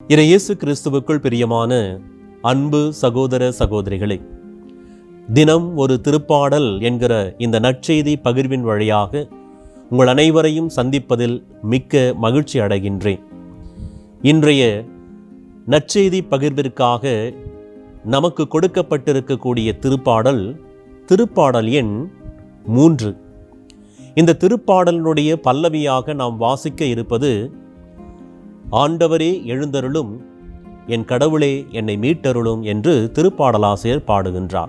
இறை இயேசு கிறிஸ்துவுக்குள் பிரியமான அன்பு சகோதர சகோதரிகளே தினம் ஒரு திருப்பாடல் என்கிற இந்த நற்செய்தி பகிர்வின் வழியாக உங்கள் அனைவரையும் சந்திப்பதில் மிக்க மகிழ்ச்சி அடைகின்றேன். இன்றைய நற்செய்தி பகிர்விற்காக நமக்கு கொடுக்கப்பட்டிருக்கக்கூடிய திருப்பாடல் திருப்பாடல் எண் மூன்று. இந்த திருப்பாடலினுடைய பல்லவியாக நாம் வாசிக்க இருப்பது ஆண்டவரே எழுந்தருளும் என் கடவுளே என்னை மீட்டருளும் என்று திருப்பாடலாசிரியர் பாடுகின்றார்.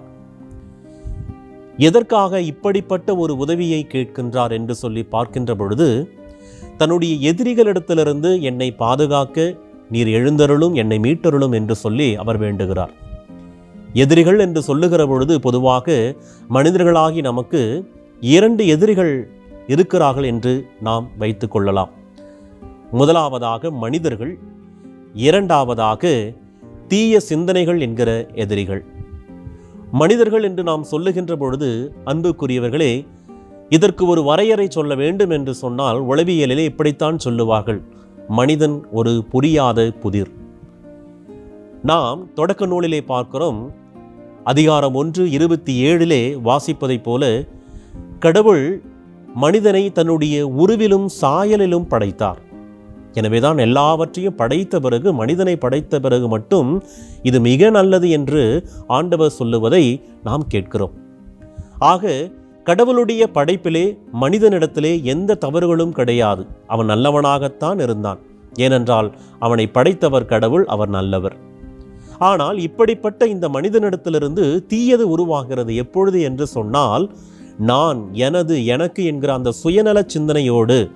எதற்காக இப்படிப்பட்ட ஒரு உதவியை கேட்கின்றார் என்று சொல்லி பார்க்கின்ற பொழுது தன்னுடைய எதிரிகளிடத்திலிருந்து என்னை பாதுகாக்க நீர் எழுந்தருளும் என்னை மீட்டருளும் என்று சொல்லி அவர் வேண்டுகிறார். எதிரிகள் என்று சொல்லுகிற பொழுது பொதுவாக மனிதர்களாகி நமக்கு இரண்டு எதிரிகள் இருக்கிறார்கள் என்று நாம் வைத்துக்கொள்ளலாம் முதலாவதாக மனிதர்கள் இரண்டாவதாக தீய சிந்தனைகள் என்கிற எதிரிகள். மனிதர்கள் என்று நாம் சொல்லுகின்ற பொழுது அன்புக்குரியவர்களே இதற்கு ஒரு வரையறை சொல்ல வேண்டும் என்று சொன்னால் உளவியலிலே இப்படித்தான் சொல்லுவார்கள். மனிதன் ஒரு புரியாத புதிர். நாம் தொடக்க நூலிலே பார்க்கிறோம் அதிகாரம் ஒன்று இருபத்தி ஏழிலே வாசிப்பதைப் போல கடவுள் மனிதனை தன்னுடைய உருவிலும் சாயலிலும் படைத்தார். எனவேதான் எல்லாவற்றையும் படைத்த பிறகு மனிதனை படைத்த பிறகு மட்டும் இது மிக நல்லது என்று ஆண்டவர் சொல்லுவதை நாம் கேட்கிறோம். ஆக கடவுளுடைய படைப்பிலே மனிதனிடத்திலே எந்த தவறுகளும் கிடையாது. அவன் நல்லவனாகத்தான் இருந்தான். ஏனென்றால் அவனை படைத்தவர் கடவுள் அவர் நல்லவர். ஆனால் இப்படிப்பட்ட இந்த மனிதனிடத்திலிருந்து தீயது உருவாகிறது எப்பொழுது என்று சொன்னால் நான் எனது எனக்கு என்கிற அந்த சுயநல சிந்தனையோடு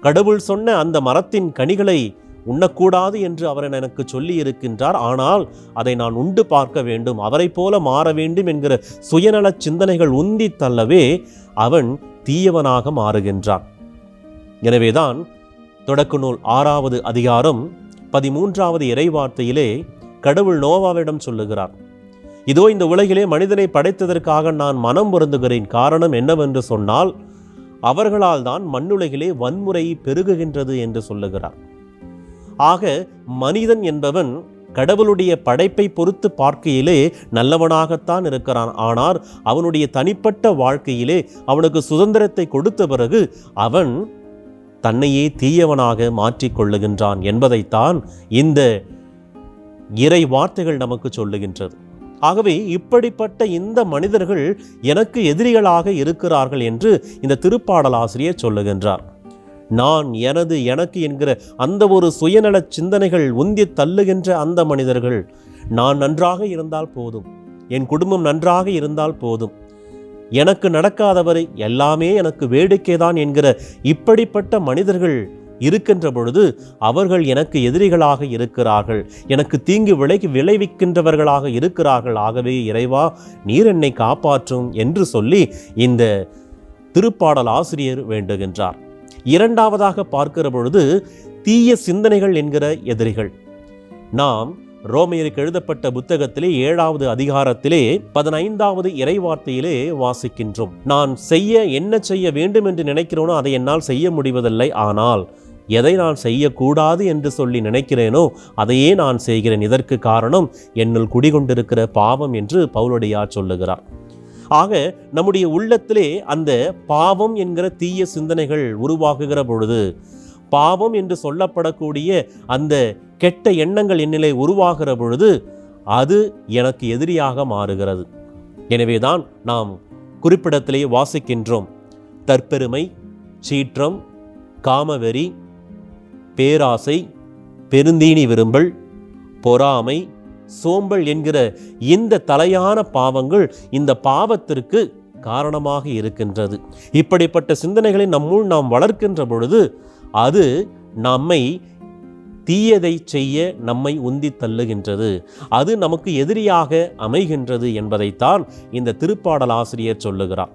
கடவுள் சொன்ன அந்த மரத்தின் கனிகளை உண்ணக்கூடாது என்று அவர் எனக்கு சொல்லி இருக்கின்றார் ஆனால் அதை நான் உண்டு பார்க்க வேண்டும். அவரைப் போல மாற வேண்டும் என்கிற சுயநல சிந்தனைகள் உந்தி தள்ளவே அவன் தீயவனாக மாறுகின்றான். எனவேதான் தொடக்க நூல் ஆறாவது அதிகாரம் பதிமூன்றாவது இறைவார்த்தையிலே கடவுள் நோவாவிடம் சொல்லுகிறார். இதோ இந்த உலகிலே மனிதனை படைத்ததற்காக நான் மனம் வருந்துகிறேன் காரணம் என்னவென்று சொன்னால் அவர்களால் தான் மண்ணுலகிலே வன்முறை பெருகுகின்றது என்று சொல்லுகிறார். ஆக மனிதன் என்பவன் கடவுளுடைய படைப்பை பொறுத்து பார்க்கையிலே நல்லவனாகத்தான் இருக்கிறான். ஆனால் அவனுடைய தனிப்பட்ட வாழ்க்கையிலே அவனுக்கு சுதந்திரத்தை கொடுத்த பிறகு அவன் தன்னையே தீயவனாக மாற்றிக்கொள்ளுகின்றான் என்பதைத்தான் இந்த இறை வார்த்தைகள் நமக்கு சொல்லுகின்றது. ஆகவே இப்படிப்பட்ட இந்த மனிதர்கள் எனக்கு எதிரிகளாக இருக்கிறார்கள் என்று இந்த திருப்பாடல் ஆசிரியர் சொல்லுகின்றார். நான் எனது எனக்கு என்கிற அந்த ஒரு சுயநல சிந்தனைகள் உந்தி தள்ளுகின்ற அந்த மனிதர்கள் நான் நன்றாக இருந்தால் போதும் என் குடும்பம் நன்றாக இருந்தால் போதும் எனக்கு நடக்காதவரை எல்லாமே எனக்கு வேடிக்கைதான் என்கிற இப்படிப்பட்ட மனிதர்கள் இருக்கின்ற பொழுது அவர்கள் எனக்கு எதிரிகளாக இருக்கிறார்கள். எனக்கு தீங்கு விளை விளைவிக்கின்றவர்களாக இருக்கிறார்கள். ஆகவே இறைவா நீர் என்னை காப்பாற்றும் என்று சொல்லி இந்த திருப்பாடல் ஆசிரியர் வேண்டுகின்றார். இரண்டாவதாக பார்க்கிற பொழுது தீய சிந்தனைகள் என்கிற எதிரிகள். நாம் ரோமையருக்கு எழுதப்பட்ட புத்தகத்திலே ஏழாவது அதிகாரத்திலே பதினைந்தாவது இறைவார்த்தையிலே வாசிக்கின்றோம். நான் செய்ய என்ன செய்ய வேண்டும் என்று நினைக்கிறோனோ அதை என்னால் செய்ய முடிவதில்லை. ஆனால் எதை நான் செய்யக்கூடாது என்று சொல்லி நினைக்கிறேனோ அதையே நான் செய்கிறேன். இதற்கு காரணம் என்னுள் குடிகொண்டிருக்கிற பாவம் என்று பவுலடியார் சொல்லுகிறார். ஆக நம்முடைய உள்ளத்திலே அந்த பாவம் என்கிற தீய சிந்தனைகள் உருவாகுகிற பொழுது பாவம் என்று சொல்லப்படக்கூடிய அந்த கெட்ட எண்ணங்கள் என்னிலே உருவாகிற பொழுது அது எனக்கு எதிரியாக மாறுகிறது. எனவேதான் நாம் குறிப்பிடத்திலே வாசிக்கின்றோம். தற்பெருமை சீற்றம் காமவெறி பேராசை பெருந்தீனி விரும்பல் பொறாமை சோம்பல் என்கிற இந்த தலையான பாவங்கள் இந்த பாவத்திற்கு காரணமாக இருக்கின்றது. இப்படிப்பட்ட சிந்தனைகளை நம்முள் நாம் வளர்க்கின்ற பொழுது அது நம்மை தீயதை செய்ய நம்மை உந்தி தள்ளுகின்றது. அது நமக்கு எதிரியாக அமைகின்றது என்பதைத்தான் இந்த திருப்பாடல் ஆசிரியர் சொல்லுகிறார்.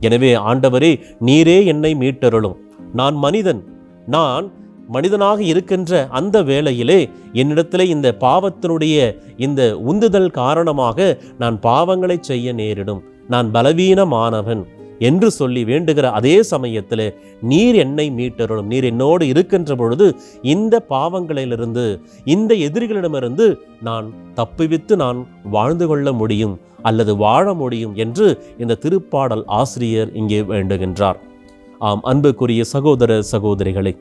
எனவே ஆண்டவரே நீரே என்னை மீட்டருளும். நான் மனிதன். நான் மனிதனாக இருக்கின்ற அந்த வேளையிலே என்னிடத்திலே இந்த பாவத்தினுடைய இந்த உந்துதல் காரணமாக நான் பாவங்களை செய்ய நேரிடும். நான் பலவீனமானவன் என்று சொல்லி வேண்டுகிற அதே சமயத்தில் நீர் என்னை மீட்டருளும். நீர் என்னோடு இருக்கின்ற பொழுது இந்த பாவங்களிலிருந்து இந்த எதிரிகளிடமிருந்து நான் தப்புவித்து நான் வாழ்ந்து கொள்ள முடியும் அல்லது வாழ முடியும் என்று இந்த திருப்பாடல் ஆசிரியர் இங்கே வேண்டுகின்றார். ஆம் அன்புக்குரிய சகோதர சகோதரிகளே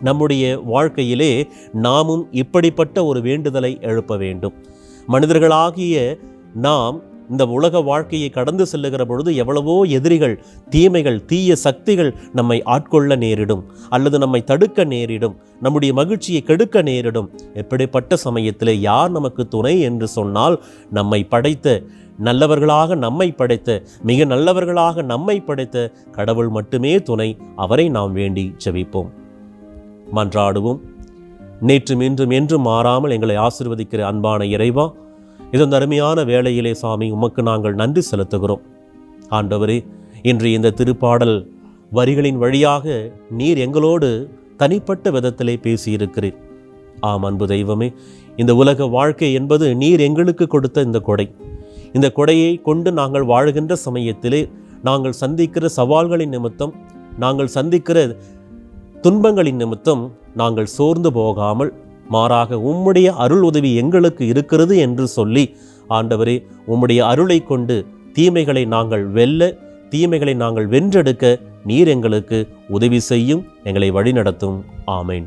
நம்முடைய வாழ்க்கையிலே நாமும் இப்படிப்பட்ட ஒரு வேண்டுதலை எழுப்ப வேண்டும். மனிதர்களாகிய நாம் இந்த உலக வாழ்க்கையை கடந்து செல்லுகிற பொழுது எவ்வளவோ எதிரிகள் தீமைகள் தீய சக்திகள் நம்மை ஆட்கொள்ள நேரிடும் அல்லது நம்மை தடுக்க நேரிடும் நம்முடைய மகிழ்ச்சியை கெடுக்க நேரிடும். எப்படிப்பட்ட சமயத்தில் யார் நமக்கு துணை என்று சொன்னால் நம்மை படைத்த நல்லவர்களாக நம்மை படைத்த மிக நல்லவர்களாக நம்மை படைத்த கடவுள் மட்டுமே துணை. அவரை நாம் வேண்டி செவிப்போம் மன்றாடுவோம். நேற்றும் இன்றும் என்றும் மாறாமல் எங்களை ஆசிர்வதிக்கிற அன்பான இறைவா இதன் அருமையான வேளையிலே சாமி உமக்கு நாங்கள் நன்றி செலுத்துகிறோம். ஆண்டவரே இன்று இந்த திருப்பாடல் வரிகளின் வழியாக நீர் எங்களோடு தனிப்பட்ட விதத்திலே பேசியிருக்கிறீர். ஆம் அன்பு தெய்வமே இந்த உலக வாழ்க்கை என்பது நீர் எங்களுக்கு கொடுத்த இந்த கொடை. இந்த கொடையை கொண்டு நாங்கள் வாழ்கின்ற சமயத்திலே நாங்கள் சந்திக்கிற சவால்களின் நிமித்தம் நாங்கள் சந்திக்கிற துன்பங்களின் நிமித்தம் நாங்கள் சோர்ந்து போகாமல் மாறாக உம்முடைய அருள் உதவி எங்களுக்கு இருக்கிறது என்று சொல்லி ஆண்டவரே உம்முடைய அருளை கொண்டு தீமைகளை நாங்கள் வெல்ல தீமைகளை நாங்கள் வென்றெடுக்க நீர் எங்களுக்கு உதவி செய்யும் எங்களை வழிநடத்தும். ஆமேன்.